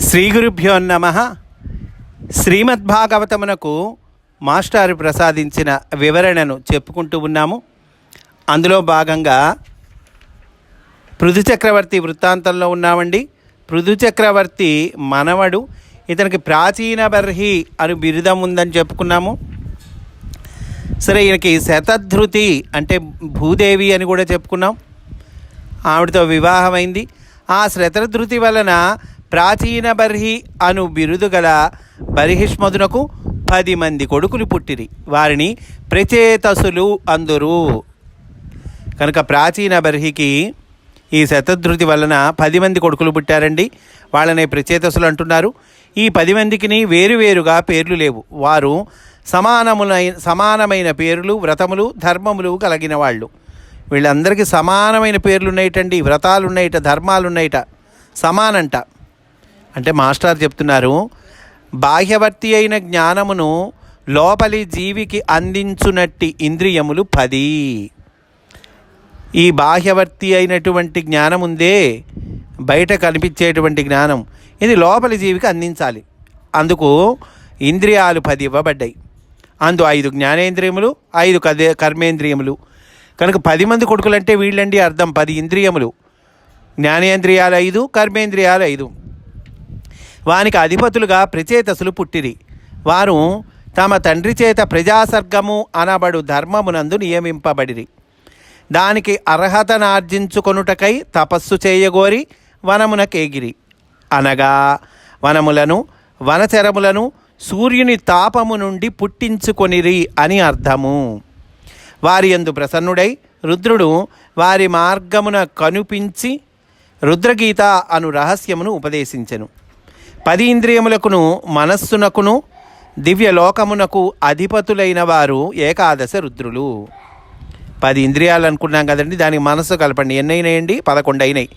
శ్రీ గురుభ్యో నమ. శ్రీమద్భాగవతమునకు మాస్టారు ప్రసాదించిన వివరణను చెప్పుకుంటూ ఉన్నాము. అందులో భాగంగా పృథు చక్రవర్తి వృత్తాంతంలో ఉన్నామండి. పృథు చక్రవర్తి మనవడు. ఇతనికి ప్రాచీన బర్హి అని బిరుదం ఉందని చెప్పుకున్నాము. సరే ఈయనకి శతధృతి అంటే భూదేవి అని కూడా చెప్పుకున్నాం. ఆవిడతో వివాహమైంది. ఆ శతధృతి వలన ప్రాచీన బర్హి అను బిరుదు గల బర్హిష్మధునకు పది మంది కొడుకులు పుట్టిరి. వారిని ప్రచేతసులు అందురు. కనుక ప్రాచీన బర్హికి ఈ శతధృతి వలన పది మంది కొడుకులు పుట్టారండి. వాళ్ళని ప్రచేతసులు అంటున్నారు. ఈ పది మందికిని వేరువేరుగా పేర్లు లేవు. వారు సమానములైన సమానమైన పేర్లు వ్రతములు ధర్మములు కలిగిన వాళ్ళు. వీళ్ళందరికీ సమానమైన పేర్లు ఉన్నాయిటండి వ్రతాలు ఉన్నాయట ధర్మాలు ఉన్నాయట సమానంట. అంటే మాస్టర్ చెప్తున్నారు బాహ్యవర్తి అయిన జ్ఞానమును లోపలి జీవికి అందించునట్టి ఇంద్రియములు పది. ఈ బాహ్యవర్తి అయినటువంటి జ్ఞానం ఉందే బయట కనిపించేటువంటి జ్ఞానం. ఇది లోపలి జీవికి అందించాలి. అందుకు ఇంద్రియాలు పది ఇవ్వబడ్డాయి. అందు ఐదు జ్ఞానేంద్రియములు ఐదు కదే కర్మేంద్రియములు. కనుక పది మంది కొడుకులంటే వీళ్ళండి అర్థం. పది ఇంద్రియములు. జ్ఞానేంద్రియాలు ఐదు కర్మేంద్రియాలు ఐదు. వానికి అధిపతులుగా ప్రచేతసులు పుట్టిరి. వారు తమ తండ్రి చేత ప్రజాసర్గము అనబడు ధర్మమునందు నియమింపబడిరి. దానికి అర్హతనార్జించుకొనుటకై తపస్సు చేయగోరి వనమునకేగిరి. అనగా వనములను వనచరములను సూర్యుని తాపము నుండి పుట్టించుకొనిరి అని అర్థము. వారి యందు ప్రసన్నుడై రుద్రుడు వారి మార్గమున కనుపించి రుద్రగీత అను రహస్యమును ఉపదేశించెను. పది ఇంద్రియములకును మనస్సునకును దివ్యలోకమునకు అధిపతులైన వారు ఏకాదశ రుద్రులు. పది ఇంద్రియాలు అనుకున్నాం కదండి దానికి మనస్సు కలపండి. ఎన్నైనాయండి? పదకొండు అయినాయి.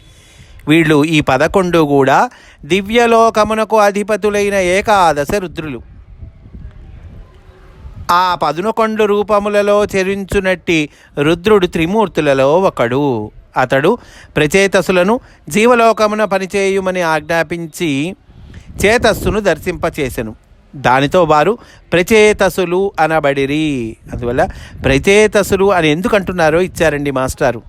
వీళ్ళు ఈ పదకొండు కూడా దివ్యలోకమునకు అధిపతులైన ఏకాదశ రుద్రులు. ఆ పదునకొండు రూపములలో చెరించునట్టి రుద్రుడు త్రిమూర్తులలో ఒకడు. అతడు ప్రచేతసులను జీవలోకమున పనిచేయుమని ఆజ్ఞాపించి చేతస్సును దర్శింపచేసెను. దానితో వారు ప్రచేతసులు అనబడిరి. అందువల్ల ప్రచేతసులు అని ఎందుకు అంటున్నారో ఇచ్చారండి మాస్టారు.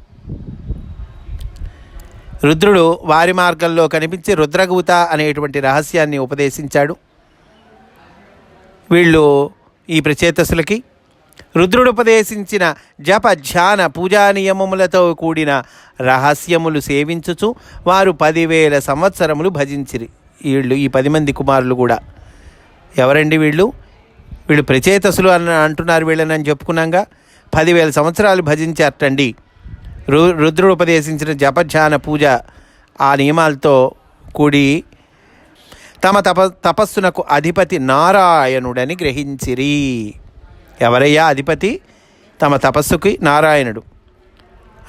రుద్రుడు వారి మార్గంలో కనిపించి రుద్రగూత అనేటువంటి రహస్యాన్ని ఉపదేశించాడు. వీళ్ళు ఈ ప్రచేతసులకి రుద్రుడు ఉపదేశించిన జప ధ్యాన పూజా నియమములతో కూడిన రహస్యములు సేవించుచు వారు పదివేల సంవత్సరములు భజించిరి. వీళ్ళు ఈ పది మంది కుమారులు కూడా. ఎవరండి వీళ్ళు? వీళ్ళు ప్రచేతసులు అని అంటున్నారు వీళ్ళని అని చెప్పుకున్నాగా. పదివేల సంవత్సరాలు భజించారటండి. రు రుద్రుడు ఉపదేశించిన జపధ్యాన పూజ ఆ నియమాలతో కూడి తమ తప తపస్సునకు అధిపతి నారాయణుడని గ్రహించిరి. ఎవరయ్యా అధిపతి? తమ తపస్సుకి నారాయణుడు.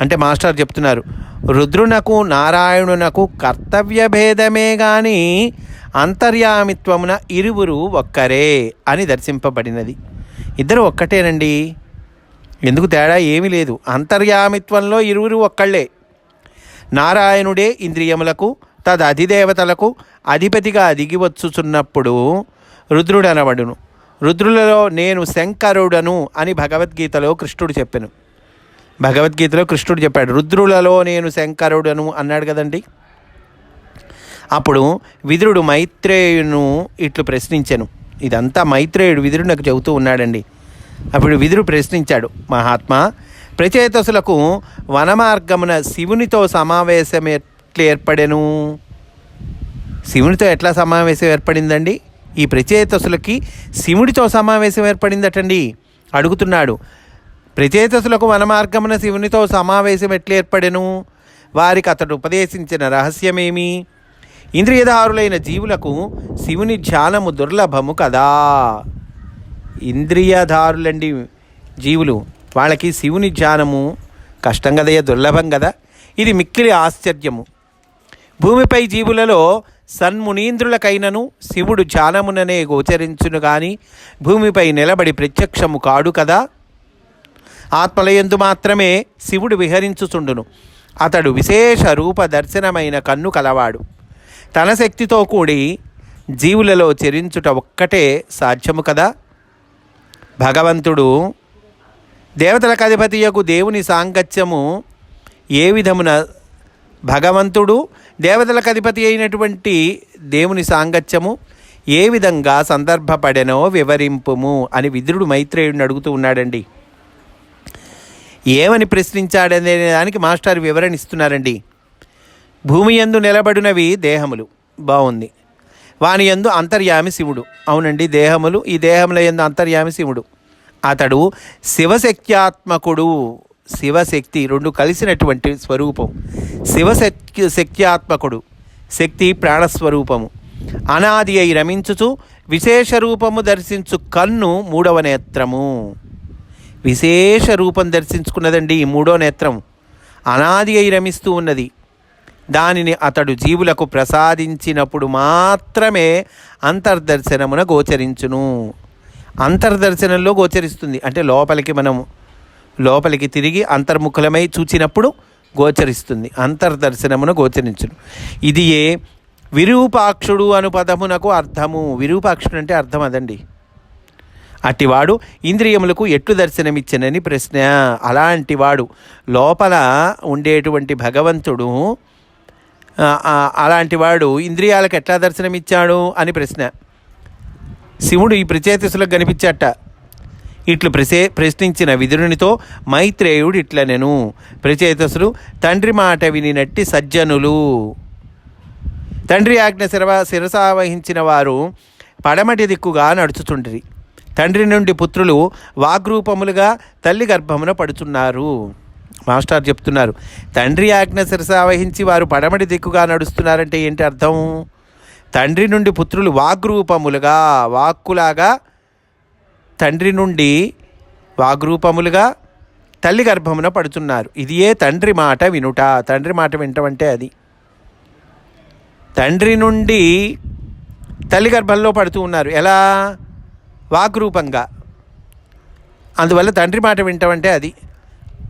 అంటే మాస్టర్ చెప్తున్నారు రుద్రునకు నారాయణునకు కర్తవ్య భేదమే గాని అంతర్యామిత్వమున ఇరువురు ఒక్కరే అని దర్శింపబడినది. ఇద్దరు ఒక్కటేనండి? ఎందుకు తేడా ఏమీ లేదు. అంతర్యామిత్వంలో ఇరువురు ఒక్కళ్ళే. నారాయణుడే ఇంద్రియములకు తదధిదేవతలకు అధిపతిగా దిగివచ్చుచున్నప్పుడు రుద్రుడనబడును. రుద్రులలో నేను శంకరుడను అని భగవద్గీతలో కృష్ణుడు చెప్పాను. భగవద్గీతలో కృష్ణుడు చెప్పాడు రుద్రులలో నేను శంకరుడను అన్నాడు కదండి. అప్పుడు విదురుడు మైత్రేయును ఇట్లు ప్రశ్నించాను. ఇదంతా మైత్రేయుడు విదురుడు నాకు చెబుతూ ఉన్నాడండి. అప్పుడు విదురు ప్రశ్నించాడు మహాత్మా ప్రచేతసులకు వనమార్గమున శివునితో సమావేశం ఎట్లా ఏర్పడెను? శివునితో ఎట్లా సమావేశం ఏర్పడిందండి? ఈ ప్రచేతసులకి శివుడితో సమావేశం ఏర్పడిందటండి. అడుగుతున్నాడు ప్రచేతసులకు వనమార్గమున శివునితో సమావేశం ఎట్లా ఏర్పడెను వారికి అతడు ఉపదేశించిన రహస్యమేమి? ఇంద్రియధారులైన జీవులకు శివుని ధ్యానము దుర్లభము కదా? ఇంద్రియధారులండి జీవులు వాళ్ళకి శివుని ధ్యానము కష్టం కదయ్య దుర్లభం కదా? ఇది మిక్కిలి ఆశ్చర్యము. భూమిపై జీవులలో సన్మునీంద్రులకైనను శివుడు ధ్యానముననే గోచరించును గాని భూమిపై నిలబడి ప్రత్యక్షము కాడు కదా? ఆత్మలయందు మాత్రమే శివుడు విహరించుచుండును. అతడు విశేష రూప దర్శనమైన కన్ను కలవాడు. తన శక్తితో కూడి జీవులలో చెరించుట ఒక్కటే సాధ్యము కదా? భగవంతుడు దేవతలకు అధిపతియకు దేవుని సాంగత్యము ఏ విధమున? భగవంతుడు దేవతలకు అధిపతి అయినటువంటి దేవుని సాంగత్యము ఏ విధంగా సందర్భపడెనో వివరింపుము అని విదురుడు మైత్రేయుడిని అడుగుతూ ఉన్నాడండి. ఏమని ప్రశ్నించాడనే దానికి మాస్టర్ వివరణ ఇస్తున్నారండి. భూమి యందు నిలబడినవి దేహములు. బాగుంది వాని యందు అంతర్యామి శివుడు. అవునండి దేహములు. ఈ దేహముల యందు అంతర్యామి శివుడు. అతడు శివశక్త్యాత్మకుడు. శివశక్తి రెండు కలిసినటువంటి స్వరూపం. శివశక్తి శక్త్యాత్మకుడు. శక్తి ప్రాణస్వరూపము. అనాది అయి రమించుచు విశేష రూపము దర్శించు కన్ను మూడవ నేత్రము. విశేష రూపం దర్శించుకున్నదండి ఈ మూడో నేత్రం అనాది అయి రమిస్తూ ఉన్నది. దానిని అతడు జీవులకు ప్రసాదించినప్పుడు మాత్రమే అంతర్దర్శనమున గోచరించును. అంతర్దర్శనంలో గోచరిస్తుంది. అంటే లోపలికి మనం లోపలికి తిరిగి అంతర్ముఖులమై చూచినప్పుడు గోచరిస్తుంది. అంతర్దర్శనమున గోచరించును. ఇది ఏ విరూపాక్షుడు అను పదమునకు అర్థము. విరూపాక్షుడు అంటే అర్థం అదండి. అట్టివాడు ఇంద్రియములకు ఎట్లు దర్శనమిచ్చనని ప్రశ్న. అలాంటి వాడు లోపల ఉండేటువంటి భగవంతుడు అలాంటివాడు అలాంటి వాడు ఇంద్రియాలకు ఎట్లా దర్శనమిచ్చాడు అని ప్రశ్న. శివుడు ఈ ప్రచేతసులకు కనిపించట. ఇట్లు ప్రసే ప్రశ్నించిన విదురునితో మైత్రేయుడు ఇట్లనెను. ప్రచేతసులు తండ్రి మాట వినినట్టి సజ్జనులు. తండ్రి ఆజ్ఞ శిరవ శిరసావహించిన వారు పడమటి దిక్కుగా నడుచుచుండ్రి. తండ్రి నుండి పుత్రులు వాగ్రూపములుగా తల్లి గర్భమున పడుచున్నారు. మాస్టర్ చెప్తున్నారు తండ్రి ఆజ్ఞ శిరసావహించి వారు పడమటి దిక్కుగా నడుస్తున్నారంటే ఏంటి అర్థం? తండ్రి నుండి పుత్రులు వాగ్రూపములుగా వాక్కులాగా తండ్రి నుండి వాగ్రూపములుగా తల్లి గర్భమున పడుతున్నారు ఇది ఏ తండ్రి మాట వినుట. తండ్రి మాట వింటమంటే అది. తండ్రి నుండి తల్లి గర్భంలో పడుతూ ఉన్నారు. ఎలా? వాగ్రూపంగా. అందువల్ల తండ్రి మాట వింటామంటే అది.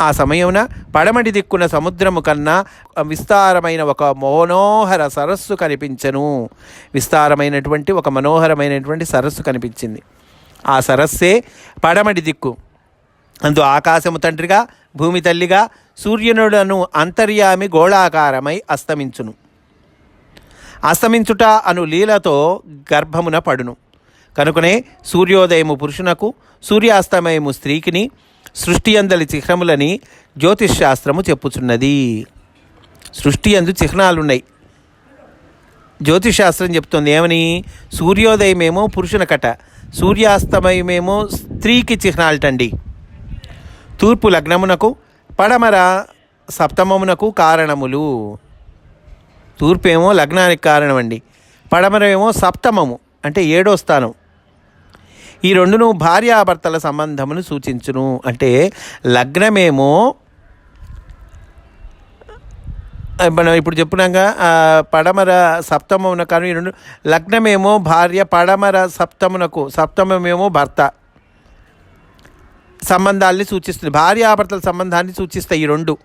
ఆ సమయమున పడమటి దిక్కున సముద్రము కన్నా విస్తారమైన ఒక మనోహర సరస్సు కనిపించను. విస్తారమైనటువంటి ఒక మనోహరమైనటువంటి సరస్సు కనిపించింది. ఆ సరస్సే పడమటి దిక్కు. అందు ఆకాశము తండ్రిగా భూమి తల్లిగా సూర్యునుడను అంతర్యామి గోళాకారమై అస్తమించును. అస్తమించుట అను లీలతో గర్భమున పడును. కనుకనే సూర్యోదయము పురుషునకు సూర్యాస్తమయము స్త్రీకిని సృష్టి అందలి చిహ్నములని జ్యోతిష్ శాస్త్రము చెప్పుచున్నది. సృష్టి అందు చిహ్నాలున్నాయి. జ్యోతిష్ శాస్త్రం చెప్తుంది ఏమని? సూర్యోదయమేమో పురుషునకట సూర్యాస్తమయమేమో స్త్రీకి చిహ్నాలటండి. తూర్పు లగ్నమునకు పడమర సప్తమమునకు కారణములు. తూర్పేమో లగ్నానికి కారణం అండి సప్తమము అంటే ఏడో స్థానం. ఈ రెండును భార్యాభర్తల సంబంధమును సూచించును. అంటే లగ్నమేమో మనం ఇప్పుడు చెప్పున్నాక పడమర సప్తమమున కానీ ఈ రెండు లగ్నమేమో భార్య పడమర సప్తమునకు సప్తమమేమో భర్త సంబంధాల్ని సూచిస్తుంది. భార్యాభర్తల సంబంధాన్ని సూచిస్తాయి ఈ రెండు.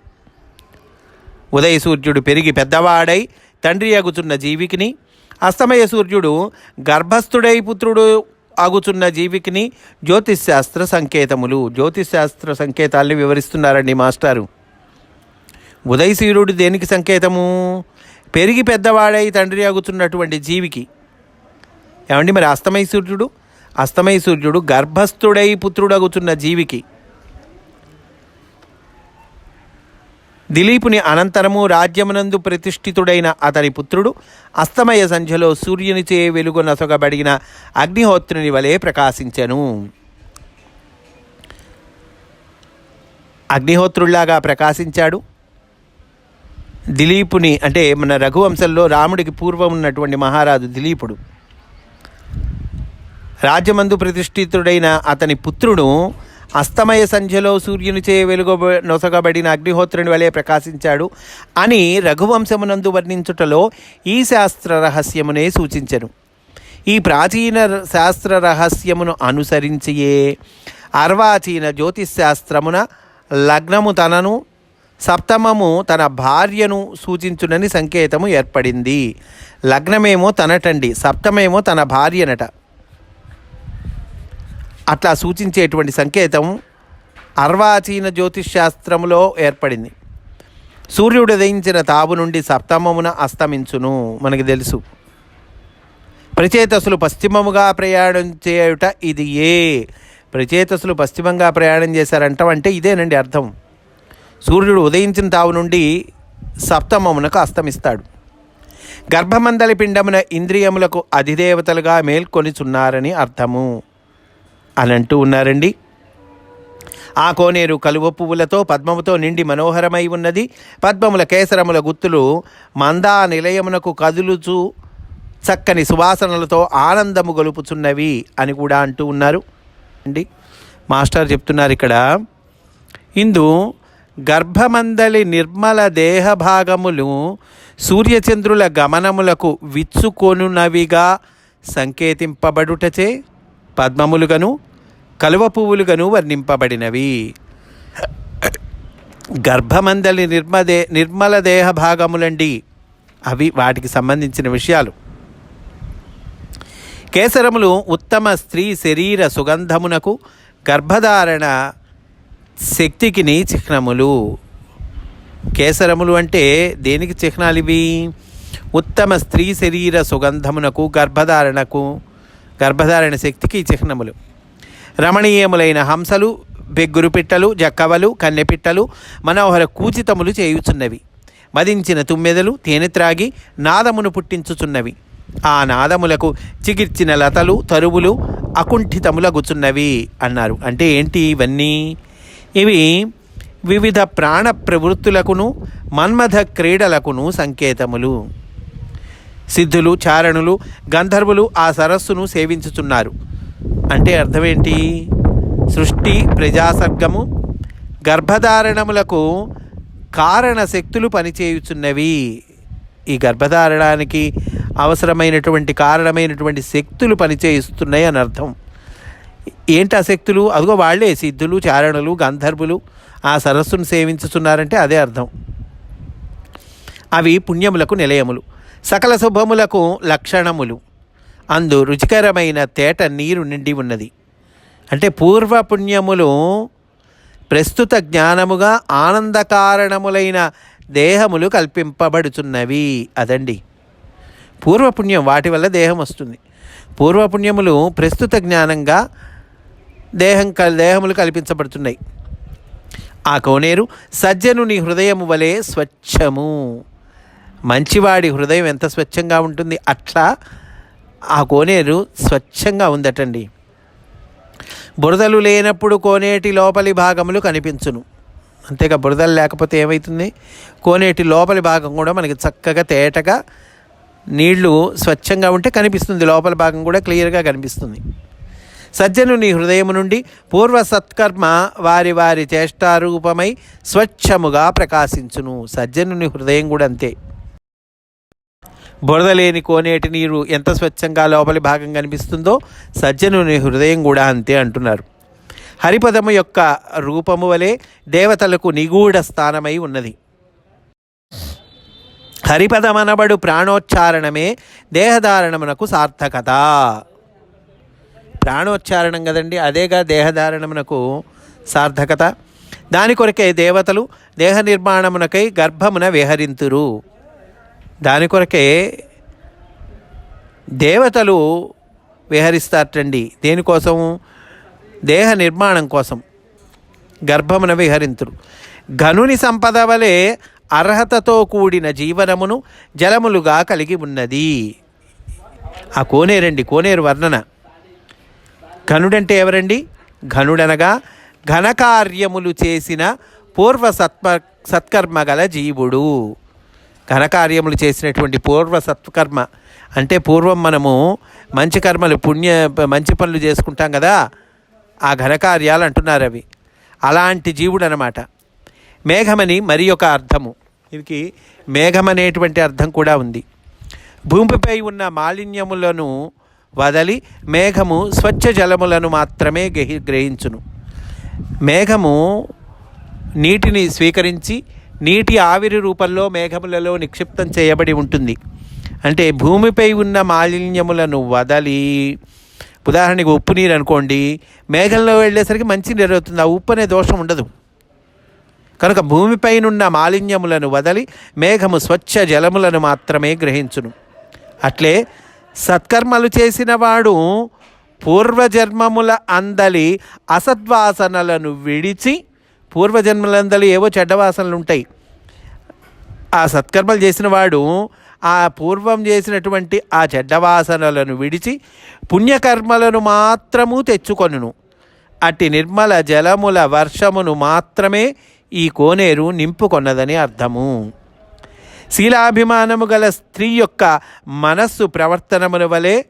ఉదయ సూర్యుడు పెరిగి పెద్దవాడై తండ్రి అగుచున్న జీవికిని అస్తమయ సూర్యుడు గర్భస్థుడై పుత్రుడు ఆగుచున్న జీవికిని జ్యోతిష్ శాస్త్ర సంకేతములు. జ్యోతిష్ శాస్త్ర సంకేతాల్ని వివరిస్తున్నారండి మాస్టారు. ఉదయ సూర్యుడు దేనికి సంకేతము? పెరిగి పెద్దవాడై తండ్రి అగుచున్నటువంటి జీవికి. ఏమండి మరి అస్తమయ సూర్యుడు అస్తమయ సూర్యుడు గర్భస్థుడై పుత్రుడగుచున్న జీవికి. దిలీపుని అనంతరము రాజ్యమునందు ప్రతిష్ఠితుడైన అతని పుత్రుడు అస్తమయ సంధ్యలో సూర్యునిచే వెలుగు నొసగబడిన అగ్నిహోత్రుని వలె ప్రకాశించెను. అగ్నిహోత్రుల్లాగా ప్రకాశించాడు. దిలీపుని అంటే మన రఘువంశంలో రాముడికి పూర్వం ఉన్నటువంటి మహారాజు దిలీపుడు. రాజ్యమందు ప్రతిష్ఠితుడైన అతని పుత్రుడు అస్తమయ సంధ్యలో సూర్యునిచే వెలుగు నొసగబడిన అగ్నిహోత్రుని వలె ప్రకాశించాడు అని రఘువంశమునందు వర్ణించుటలో ఈ శాస్త్ర రహస్యమునే సూచించను. ఈ ప్రాచీన శాస్త్ర రహస్యమును అనుసరించియే అర్వాచీన జ్యోతిష్ శాస్త్రమున లగ్నము తనను సప్తమము తన భార్యను సూచించునని సంకేతము ఏర్పడింది. లగ్నమేమో తనటండి సప్తమేమో తన భార్యనట. అట్లా సూచించేటువంటి సంకేతం అర్వాచీన జ్యోతిష్ శాస్త్రములో ఏర్పడింది. సూర్యుడు ఉదయించిన తాబు నుండి సప్తమమున అస్తమించును మనకి తెలుసు. ప్రచేతసులు పశ్చిమముగా ప్రయాణం చేయుట ఇది ఏ? ప్రచేతసులు పశ్చిమంగా ప్రయాణం చేశారంటాం అంటే ఇదేనండి అర్థం. సూర్యుడు ఉదయించిన తావు నుండి సప్తమమునకు అస్తమిస్తాడు. గర్భమందలి పిండమున ఇంద్రియములకు అధిదేవతలుగా మేల్కొనిచున్నారని అర్థము. అని అంటూ ఉన్నారండి. ఆ కోనేరు కలువ పువ్వులతో పద్మముతో నిండి మనోహరమై ఉన్నది. పద్మముల కేసరముల గుత్తులు మందా నిలయమునకు కదులుచు చక్కని సువాసనలతో ఆనందము గొలుపుచున్నవి అని కూడా అంటూ ఉన్నారు. అండి మాస్టర్ చెప్తున్నారు ఇక్కడ. ఇందు గర్భమందలి నిర్మల దేహ భాగములు సూర్యచంద్రుల గమనములకు విచ్చుకొనునవిగా సంకేతింపబడుటచే పద్మములుగను కలువ పువ్వులుగాను వర్ణింపబడినవి. గర్భమందలి నిర్మదే నిర్మల దేహ భాగములండి. అవి వాటికి సంబంధించిన విషయాలు. కేసరములు ఉత్తమ స్త్రీ శరీర సుగంధమునకు గర్భధారణ శక్తికి చిహ్నములు కేసరములు అంటే దేనికి చిహ్నాలు ఇవి ఉత్తమ స్త్రీ శరీర సుగంధమునకు గర్భధారణకు గర్భధారణ శక్తికి చిహ్నములు. రమణీయములైన హంసలు బెగ్గురు పిట్టలు జక్కవలు కన్నెపిట్టలు మనోహర కూచితములు చేయుచున్నవి. మదించిన తుమ్మెదలు తేనె త్రాగి నాదమును పుట్టించుచున్నవి. ఆ నాదములకు చిగిర్చిన లతలు తరువులు అకుంఠితములగుచున్నవి అన్నారు. అంటే ఏంటి ఇవన్నీ? ఇవి వివిధ ప్రాణ ప్రవృత్తులకును మన్మథ క్రీడలకును సంకేతములు. సిద్ధులు చారణులు గంధర్వులు ఆ సరస్సును సేవించుచున్నారు. అంటే అర్థమేంటి? సృష్టి ప్రజాసర్గము గర్భధారణములకు కారణ శక్తులు పనిచేయుచున్నవి. ఈ గర్భధారణానికి అవసరమైనటువంటి కారణమైనటువంటి శక్తులు పనిచేయిస్తున్నాయి అని అర్థం. ఏంటి ఆ శక్తులు? అదిగో వాళ్ళే సిద్ధులు చారణులు గంధర్వులు ఆ సరస్సును సేవించుతున్నారంటే అదే అర్థం. అవి పుణ్యములకు నిలయములు. సకల శుభములకు లక్షణములు. అందు రుచికరమైన తేట నీరు నిండి ఉన్నది. అంటే పూర్వపుణ్యములు ప్రస్తుత జ్ఞానముగా ఆనందకారణములైన దేహములు కల్పింపబడుతున్నవి అదండి. పూర్వపుణ్యం వాటి వల్ల దేహం వస్తుంది. పూర్వపుణ్యములు ప్రస్తుత జ్ఞానంగా దేహం కల్ దేహములు కల్పించబడుతున్నాయి. ఆ కోనేరు సజ్జనుని హృదయము వలె స్వచ్ఛము. మంచివాడి హృదయం ఎంత స్వచ్ఛంగా ఉంటుంది అట్లా ఆ కోనేరు స్వచ్ఛంగా ఉందటండి. బురదలు లేనప్పుడు కోనేటి లోపలి భాగములు కనిపించును. అంతేగా బురదలు లేకపోతే ఏమవుతుంది కోనేటి లోపలి భాగం కూడా మనకి చక్కగా తేటగా నీళ్ళు స్వచ్ఛంగా ఉంటే కనిపిస్తుంది. లోపల భాగం కూడా క్లియర్గా కనిపిస్తుంది. సజ్జనుని హృదయము నుండి పూర్వ సత్కర్మ వారి వారి చేష్టారూపమై స్వచ్ఛముగా ప్రకాశించును. సజ్జనుని హృదయం కూడా అంతే. బురద లేని కోనేటి నీరు ఎంత స్వచ్ఛంగా లోపలి భాగం కనిపిస్తుందో సజ్జనుని హృదయం కూడా అంతే అంటున్నారు. హరిపదము యొక్క రూపము వలె దేవతలకు నిగూఢ స్థానమై ఉన్నది. హరిపదమనబడు ప్రాణోచ్చారణమే దేహధారణమునకు సార్థకత. ప్రాణోచ్చారణం కదండి అదేగా దేహధారణమునకు సార్థకత. దాని కొరకే దేవతలు దేహ నిర్మాణమునకై గర్భమున విహరింతురు. దాని కొరకే దేవతలు విహరిస్తారటండి. దేనికోసం దేహ నిర్మాణం కోసం. గర్భమున విహరింతురు. ఘనుని సంపద వలె అర్హతతో కూడిన జీవనమును జలములుగా కలిగి ఉన్నది. ఆ కోనేరండి కోనేరు వర్ణన. ఘనుడంటే ఎవరండి? ఘనుడనగా ఘనకార్యములు చేసిన పూర్వ సత్మ సత్కర్మ గల జీవుడు. ఘనకార్యములు చేసినటువంటి పూర్వ సత్కర్మ. అంటే పూర్వం మనము మంచి కర్మలు పుణ్య మంచి పనులు చేసుకుంటాం కదా ఆ ఘనకార్యాలు అంటున్నారు అవి. అలాంటి జీవుడు అనమాట మేఘమని మరి ఒక అర్థము. దీనికి మేఘం అనేటువంటి అర్థం కూడా ఉంది. భూమిపై ఉన్న మాలిన్యములను వదలి మేఘము స్వచ్ఛ జలములను మాత్రమే గ్రహించును. మేఘము నీటిని స్వీకరించి నీటి ఆవిరి రూపంలో మేఘములలో నిక్షిప్తం చేయబడి ఉంటుంది. అంటే భూమిపై ఉన్న మాలిన్యములను వదలి ఉదాహరణకి ఉప్పు నీరు అనుకోండి మేఘంలో వెళ్ళేసరికి మంచి నీరు అవుతుంది ఆ ఉప్పు అనే దోషం ఉండదు. కనుక భూమిపైనున్న మాలిన్యములను వదలి మేఘము స్వచ్ఛ జలములను మాత్రమే గ్రహించును. అట్లే సత్కర్మలు చేసిన వాడు పూర్వజన్మముల అందలి అసద్వాసనలను విడిచి పూర్వజన్మలందలి ఏవో చెడ్డవాసనలు ఉంటాయి ఆ సత్కర్మలు చేసిన వాడు ఆ పూర్వం చేసినటువంటి ఆ చెడ్డవాసనలను విడిచి పుణ్యకర్మలను మాత్రము తెచ్చుకొనును. అట్టి నిర్మల జలముల వర్షమును మాత్రమే ఈ కోనేరు నింపుకొన్నదని అర్థము. శీలాభిమానము గల స్త్రీ యొక్క మనస్సు ప్రవర్తనముల వలె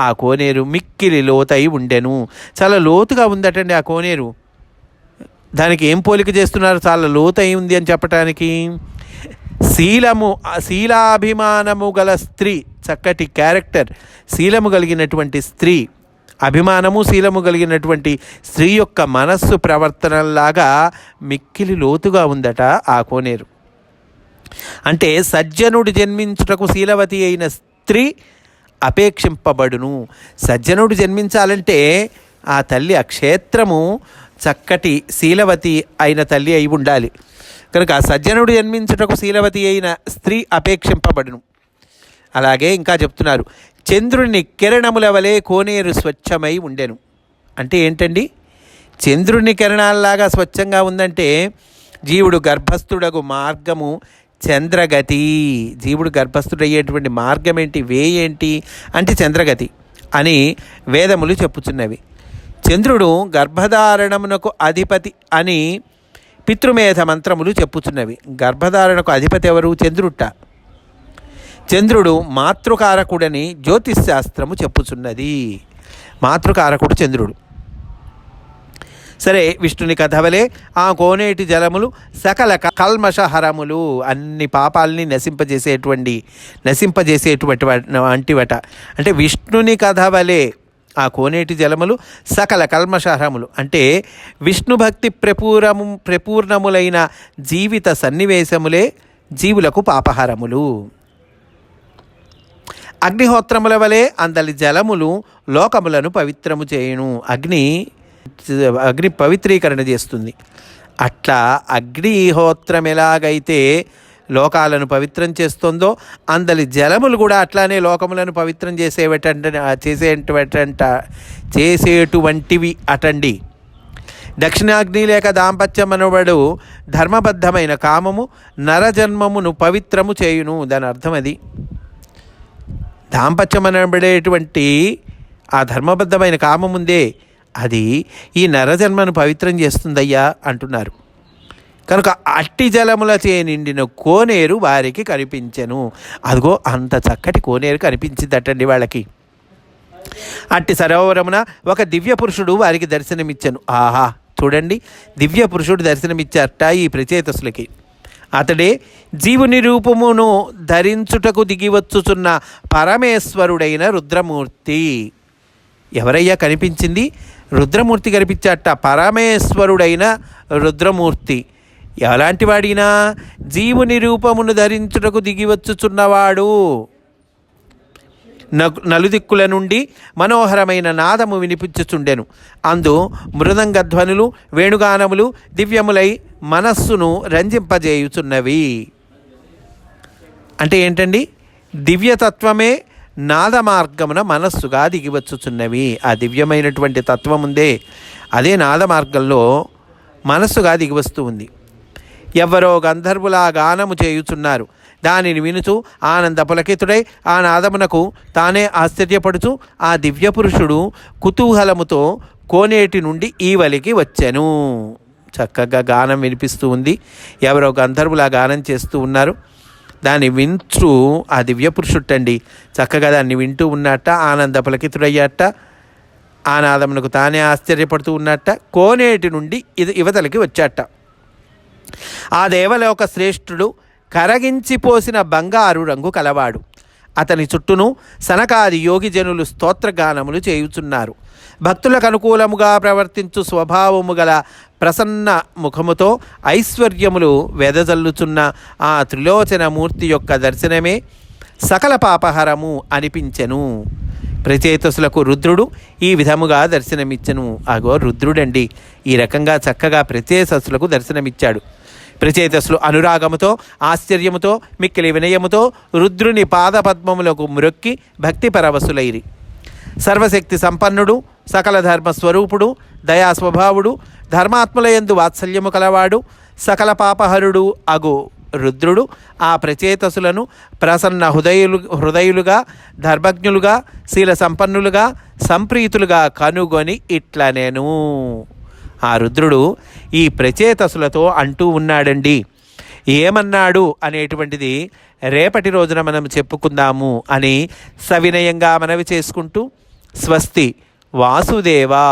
ఆ కోనేరు మిక్కిలి లోతై ఉండెను. చాలా లోతుగా ఉందటండి ఆ కోనేరు. దానికి ఏం పోలిక చేస్తున్నారు? చాలా లోతై ఉంది అని చెప్పటానికి. శీలము ఆ శీలాభిమానము గల స్త్రీ చక్కటి క్యారెక్టర్ శీలము కలిగినటువంటి స్త్రీ అభిమానము శీలము కలిగినటువంటి స్త్రీ యొక్క మనస్సు ప్రవర్తనలాగా మిక్కిలి లోతుగా ఉందట ఆ కోనేరు. అంటే సజ్జనుడు జన్మించుటకు శీలవతి అయిన స్త్రీ అపేక్షింపబడును. సజ్జనుడు జన్మించాలంటే ఆ తల్లి అక్షేత్రము చక్కటి శీలవతి అయిన తల్లి అయి ఉండాలి. కనుక సజ్జనుడు జన్మించుటకు శీలవతి అయిన స్త్రీ అపేక్షింపబడును. అలాగే ఇంకా చెప్తున్నారు చంద్రుని కిరణముల వలె కోనేరు స్వచ్ఛమై ఉండెను. అంటే ఏంటండి? చంద్రుని కిరణాల్లాగా స్వచ్ఛంగా ఉందంటే జీవుడు గర్భస్థుడగు మార్గము చంద్రగతి. జీవుడు గర్భస్థుడయ్యేటువంటి మార్గం ఏంటి వే ఏంటి అంటే చంద్రగతి అని వేదములు చెప్పుచున్నవి. చంద్రుడు గర్భధారణమునకు అధిపతి అని పితృమేధ మంత్రములు చెప్పుచున్నవి. గర్భధారణకు అధిపతి ఎవరు? చంద్రుట్ట చంద్రుడు మాతృకారకుడని జ్యోతిష్ శాస్త్రము చెప్పుచున్నది. మాతృకారకుడు చంద్రుడు. సరే విష్ణుని కథవలే ఆ కోనేటి జలములు సకల కల్మషహరములు అన్ని పాపాలని నశింపజేసేటువంటి నశింపజేసేటువంటి వంటివట. అంటే విష్ణుని కథవలే ఆ కోనేటి జలములు సకల కల్మషహరములు అంటే విష్ణు భక్తి ప్రపూరము ప్రపూర్ణములైన జీవిత సన్నివేశములే జీవులకు పాపహారములు. అగ్నిహోత్రముల వలె అందలి జలములు లోకములను పవిత్రము చేయును. అగ్ని అగ్ని పవిత్రీకరణ చేస్తుంది. అట్లా అగ్నిహోత్రం ఎలాగైతే లోకాలను పవిత్రం చేస్తుందో అందలి జలములు కూడా అట్లానే లోకములను పవిత్రం చేసేవటంట చేసేటంట చేసేటువంటివి అటండి. దక్షిణాగ్ని లేక దాంపత్యం అనబడు ధర్మబద్ధమైన కామము నరజన్మమును పవిత్రము చేయును దాని అర్థం అది. దాంపత్యమనబడేటువంటి ఆ ధర్మబద్ధమైన కామముందే అది ఈ నరజన్మను పవిత్రం చేస్తుందయ్యా అంటున్నారు. కనుక అట్టి జలములచే నిండిన కోనేరు వారికి కనిపించెను. అదిగో అంత చక్కటి కోనేరు కనిపించిందటండి వాళ్ళకి. అట్టి సరోవరమున ఒక దివ్య పురుషుడు వారికి దర్శనమిచ్చాను. ఆహా చూడండి దివ్య పురుషుడు దర్శనమిచ్చారట ఈ ప్రచేతసులకి. అతడే జీవుని రూపమును ధరించుటకు దిగివచ్చుచున్న పరమేశ్వరుడైన రుద్రమూర్తి. ఎవరయ్యా కనిపించింది? రుద్రమూర్తి కనిపించాట పరమేశ్వరుడైన రుద్రమూర్తి. ఎలాంటి వాడినా జీవుని రూపమును ధరించుటకు దిగివచ్చుచున్నవాడు. నలుదిక్కుల నుండి మనోహరమైన నాదము వినిపించుచుండెను. అందు మృదంగధ్వనులు వేణుగానములు దివ్యములై మనస్సును రంజింపజేయుచున్నవి. అంటే ఏంటండి? దివ్యతత్వమే నాద మార్గమున మనస్సుగా దిగివచ్చుచున్నవి. ఆ దివ్యమైనటువంటి తత్వం ఉందే అదే నాద మార్గంలో మనస్సుగా దిగివస్తూ ఉంది. ఎవరో గంధర్వులా గానము చేయుచున్నారు. దానిని వినుచు ఆనంద పులకితుడై ఆ నాదమునకు తానే ఆశ్చర్యపడుచు ఆ దివ్య పురుషుడు కుతూహలముతో కోనేటి నుండి ఈవలికి వచ్చెను. చక్కగా గానం వినిపిస్తూ ఉంది. ఎవరో గంధర్వులా గానం చేస్తూ ఉన్నారు. దాన్ని వించు ఆ దివ్య పురుషుట్టండి చక్కగా దాన్ని వింటూ ఉన్నట్ట ఆనంద పులకితుడయ్యాట ఆ నాదమునకు తానే ఆశ్చర్యపడుతూ ఉన్నట్ట కోనేటి నుండి ఇది యువతలకి వచ్చాట ఆ దేవలోక శ్రేష్ఠుడు కరగించిపోసిన బంగారు రంగు కలవాడు. అతని చుట్టూను సనకాది యోగిజనులు స్తోత్రగానములు చేయుచున్నారు. భక్తులకు అనుకూలముగా ప్రవర్తించు స్వభావము గల ప్రసన్న ముఖముతో ఐశ్వర్యములు వెదజల్లుచున్న ఆ త్రిలోచన మూర్తి యొక్క దర్శనమే సకల పాపహరము అనిపించెను. ప్రచేతసులకు రుద్రుడు ఈ విధముగా దర్శనమిచ్చను. అగో రుద్రుడండి ఈ రకంగా చక్కగా ప్రచేతసులకు దర్శనమిచ్చాడు. ప్రచేతసులు అనురాగముతో ఆశ్చర్యముతో మిక్కిలి వినయముతో రుద్రుని పాదపద్మములకు మ్రొక్కి భక్తి పరవశులైరి. సర్వశక్తి సంపన్నుడు సకల ధర్మ స్వరూపుడు దయా స్వభావుడు వాత్సల్యము కలవాడు సకల పాపహరుడు అగు రుద్రుడు ఆ ప్రచేతసులను ప్రసన్న హృదయులు హృదయులుగా ధర్మజ్ఞులుగా శీల సంపన్నులుగా సంప్రీతులుగా కనుగొని ఇట్లా నేను ఆ రుద్రుడు ఈ ప్రచేతసులతో అంటూ ఉన్నాడండి. ఏమన్నాడు అనేటువంటిది రేపటి రోజున మనం చెప్పుకుందాము అని సవినయంగా మనవి చేసుకుంటూ స్వస్తి వాసుదేవా.